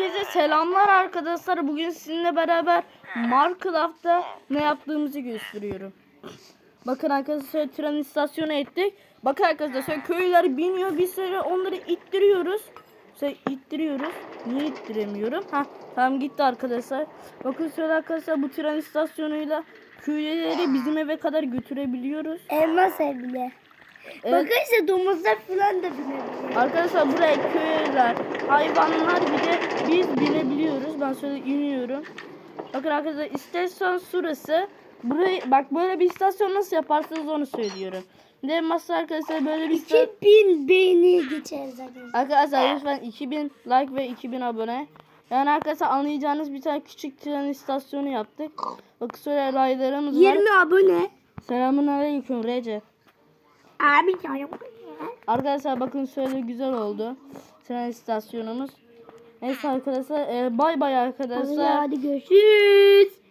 Herkese selamlar arkadaşlar. Bugün sizinle beraber Minecraft'ta ne yaptığımızı gösteriyorum. Bakın arkadaşlar tren istasyonu ettik. Bakın arkadaşlar köylüler biniyor. Biz sonra onları ittiriyoruz. Şey ittiriyoruz. Niye ittiremiyorum? Ha tamam gitti arkadaşlar. Bakın şöyle arkadaşlar bu tren istasyonuyla köylüleri bizim eve kadar götürebiliyoruz. Elmas evli. Bakın işte domuzlar falan da binebiliyor. Arkadaşlar buraya köylüler, hayvanlar bir de biz binebiliyoruz. Ben şöyle iniyorum. Bakın arkadaşlar istasyon şurası. Burayı bak böyle bir istasyon nasıl yaparsınız onu söylüyorum. De masa arkadaşlar böyle bir istasyon. 2000 beğeni geçeriz arkadaşlar. Arkadaşlar lütfen 2000 like ve 2000 abone. Yani arkadaşlar anlayacağınız bir tane küçük tren istasyonu yaptık. Bak şöyle raylarımız var. 20 abone. Selamun aleyküm Recep. Abi ya. Arkadaşlar bakın şöyle güzel oldu. Tren istasyonumuz. Neyse arkadaşlar e, bay bay Hadi, arkadaşlar. hadi görüşürüz.